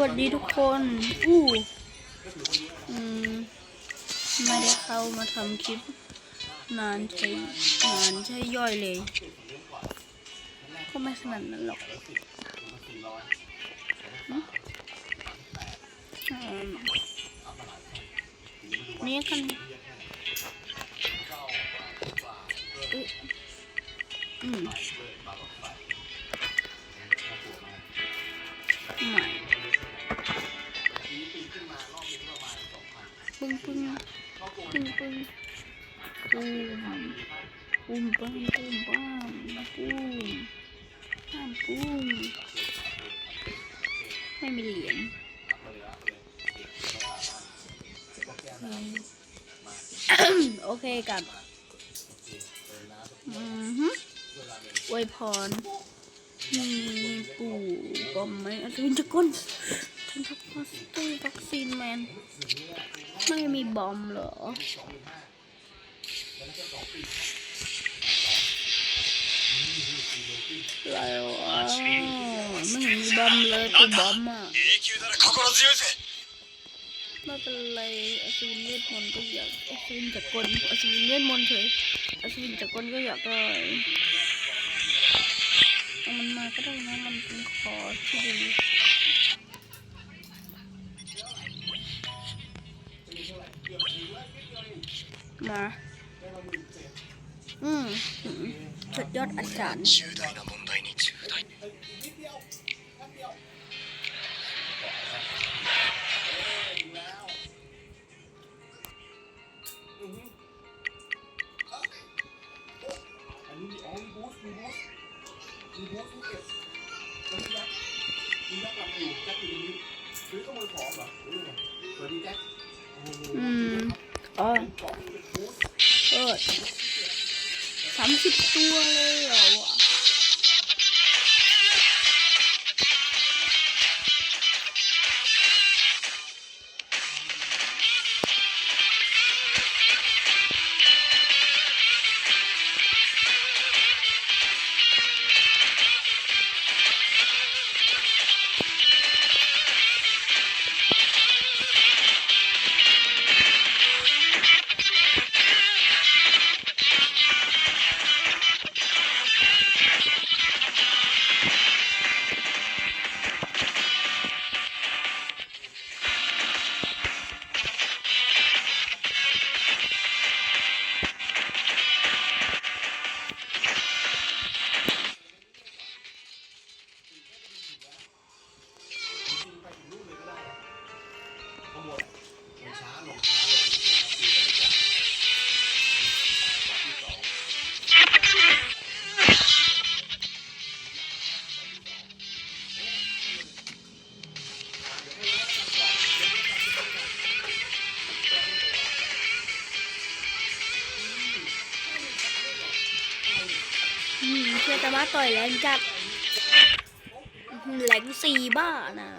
สวัสดีทุกคน อู้อืมไม่ได้เข้ามาทำคลิป นานใช่นานใช่ย่อยเลย ก็ไม่ขนาดนั้นหรอกนี่กันอืมไม่ ปึ้งปึ้งปึ้งปึ้งปูมปูมปังปูมปังปูมปังปูมไม่มีเหรียญโอเคกับอือฮึอวยพรมีปู่ก็ไม่อาจจะเป็นจะก้น ฉันทักพัสตูวัคซีนแมน ไม่มีบอมเหรออะไรวะไม่มีบอมเลยตัวบอมอะไม่เป็นไรอสูรเล่นมนก็อยากอสูรจากรกลอสูรเล่นมนเฉยอสูรจากคนก็อยากได้มันมาก็ได้นะมันเป็นคอที่ดี นะอืมสุดยอดอาจารย์อืม เออเออสวัสดีแจ็คโอ้โหอืมอ๋อเป็นของเป็นบูสต์เปิดสามสิบตัวเลยเหรอ ต่ว่าต่อยแรงจัดอื้อหือแรงสี่บ้านะ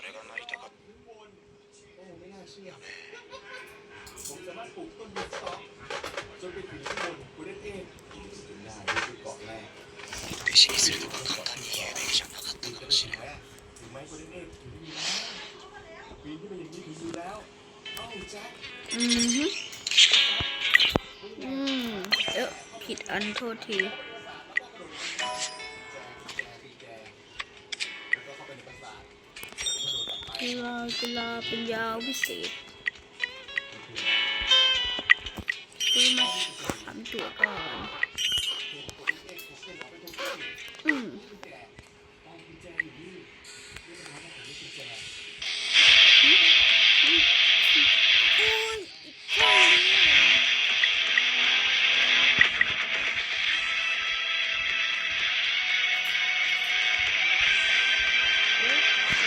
俺がなりたかっ โอ้ไม่น่าเชื่อผมสามารถปลูกต้นบุกสต็อกจนไปถึงข้างบนคุณได้เองถึงได้นี่คือเกาะแรก た弟子にするとか簡単に言うべきじゃなかったかもしれない ถึงแม้คุณได้เองถึงดีแล้วปีนขึ้นไปอย่างนี้ถึงดีแล้วเอ้าแจ็ค อือฮึอืมเอ๊ะผิดอันโทษที กีฬากีฬาเป็นยาววิเศษซื้อมาสามตัวก่อน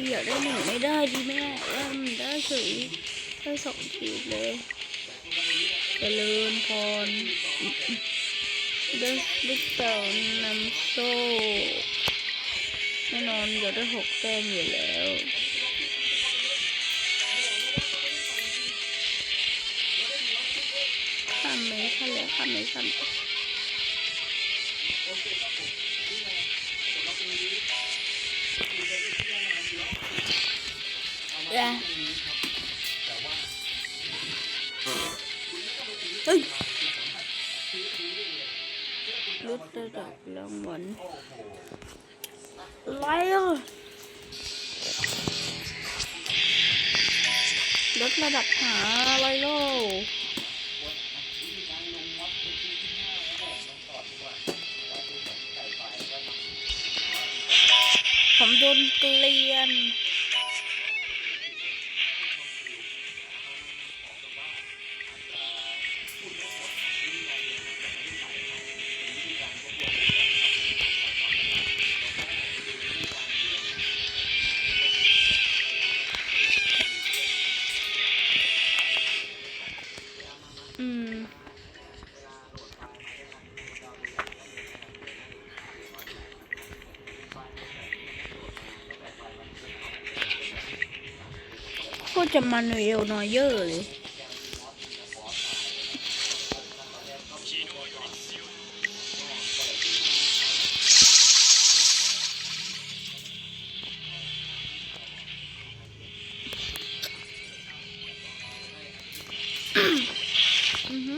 ทีอยากได้หนึ่งไม่ได้ดิแม่เอิ่มได้เฉยได้สองทีเลยเจริญพรได้ลูกเต่านำโซ่แน่นอนอยากได้หกแต้มอยู่แล้วข้ามไหมข้ามเลยข้ามไหมข้า เฮ้ยลดระดับรางวัลอะไรอะลดระดับหาอะไรเล่าผมโดนเกลียน ก็จะมันเร็วนอยเยอะเลยอือฮึ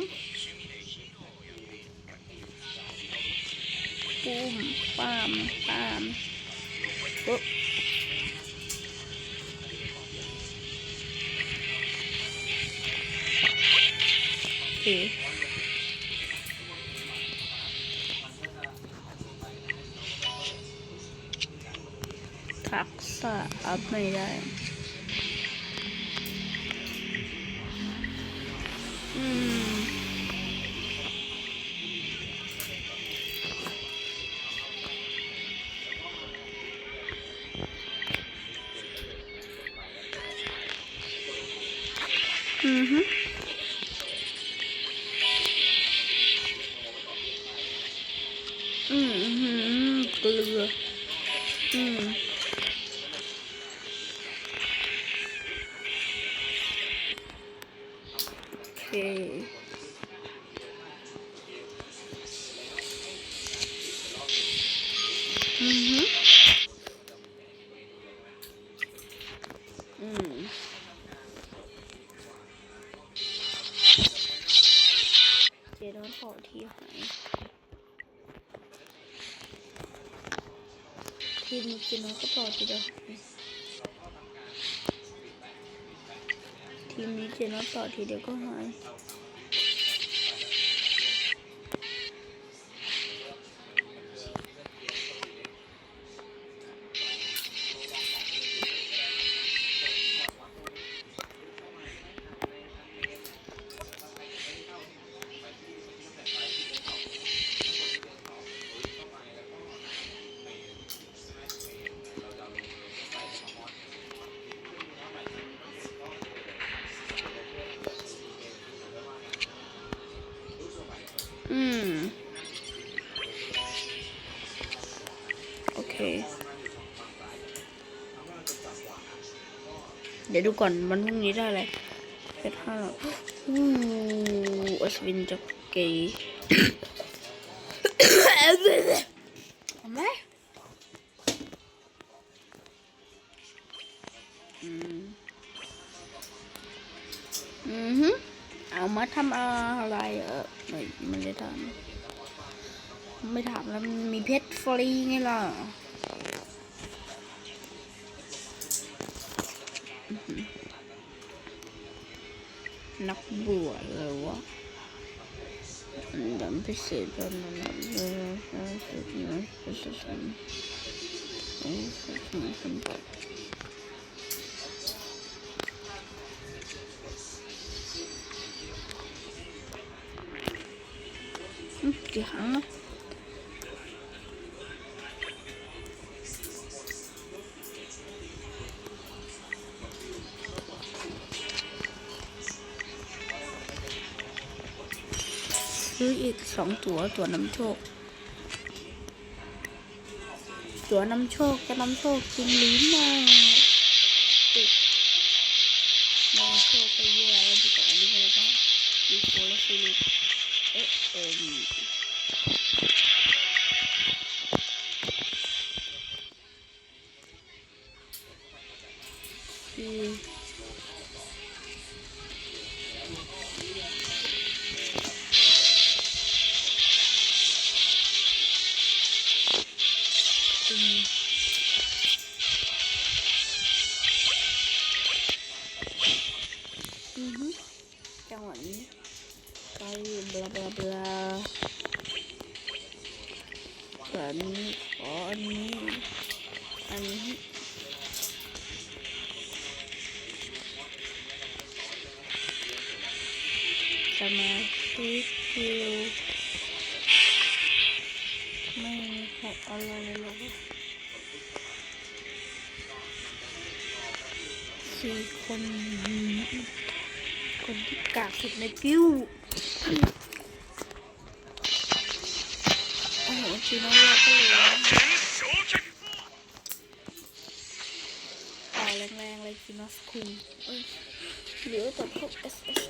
ปุ้มปามปามปุ๊บ โอเค อือฮึอืมเจโดนขอที่หายทีมีกินน้อยก็ต่อทีเดียวทีมนี้เจนอตต่อทีเดียวก็หาย เคเดี๋ยวดูก่อนวันพรุ่งนี้ได้อะไรเพชรห้าอู้อัศวินจักเกย์ทำไมอืมอือฮึเอามาทำอะไรเออไม่ไม่ได้ทำไม่ถามแล้วมีเพชรฟรีไงล่ะ นักบวชเลยวะอันดับพิเศษตอนนั้นเลยสุดนะสุดสุดโอ้สุดสุดสุดอืมกี่ครั้งนะ อีกสองตัว ตัวนำโชค ตัวนำโชคจะนำโชคจริงหรือไม่ติดนำโชคไปเยอะแล้วดีกว่าอันนี้เลยบ้างดีโคและฟิลิปเอ๊ะเอ็ม ฉันขออันนี้ อันนี้ โอ้โหจีโน่เราก็เลยต่อยแรงๆเลยจีนอสคุลเอ้ยเหลือแต่พวก SSR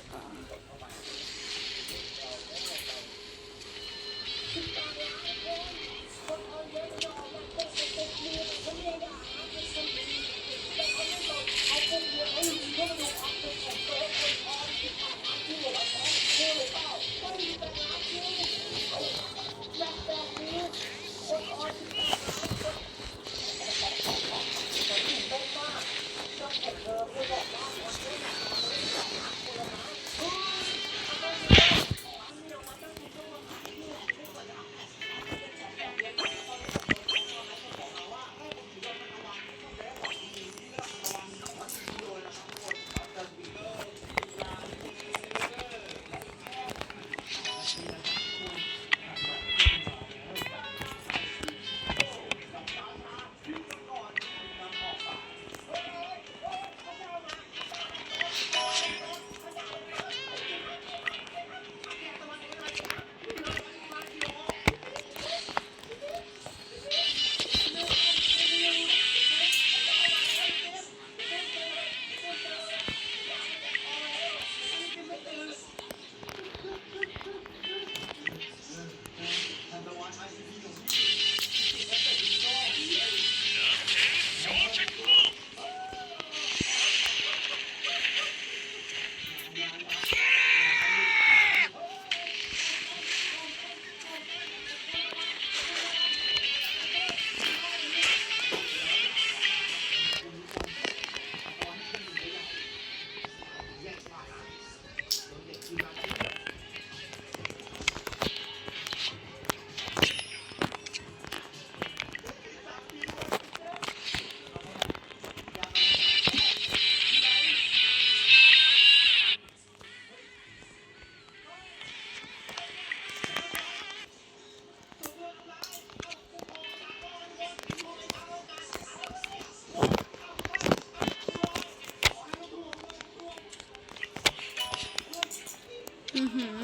อือหือ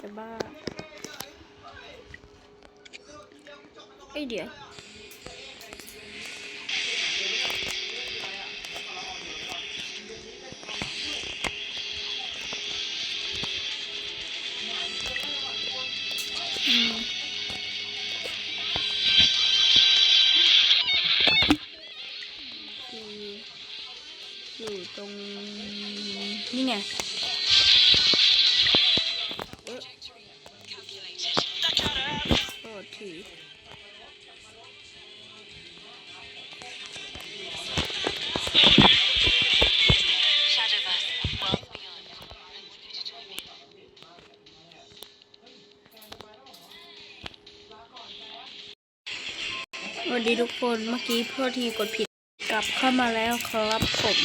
จะบ้าไอเดี๋ยว me. สวัสดีทุกคนเมื่อกี้โทษทีกดผิดกลับเข้ามาแล้วครับผม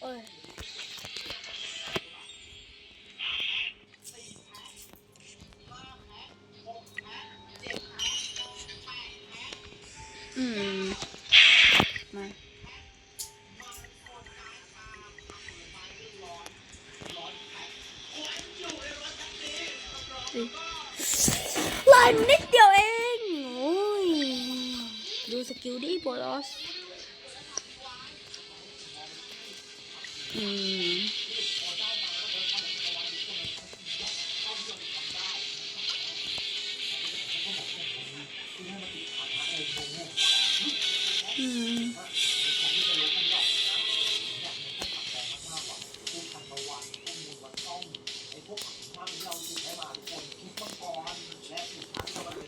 โอ้ย อืม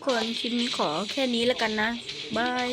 คนคลิปนี้ขอแค่นี้แล้วกันนะ บาย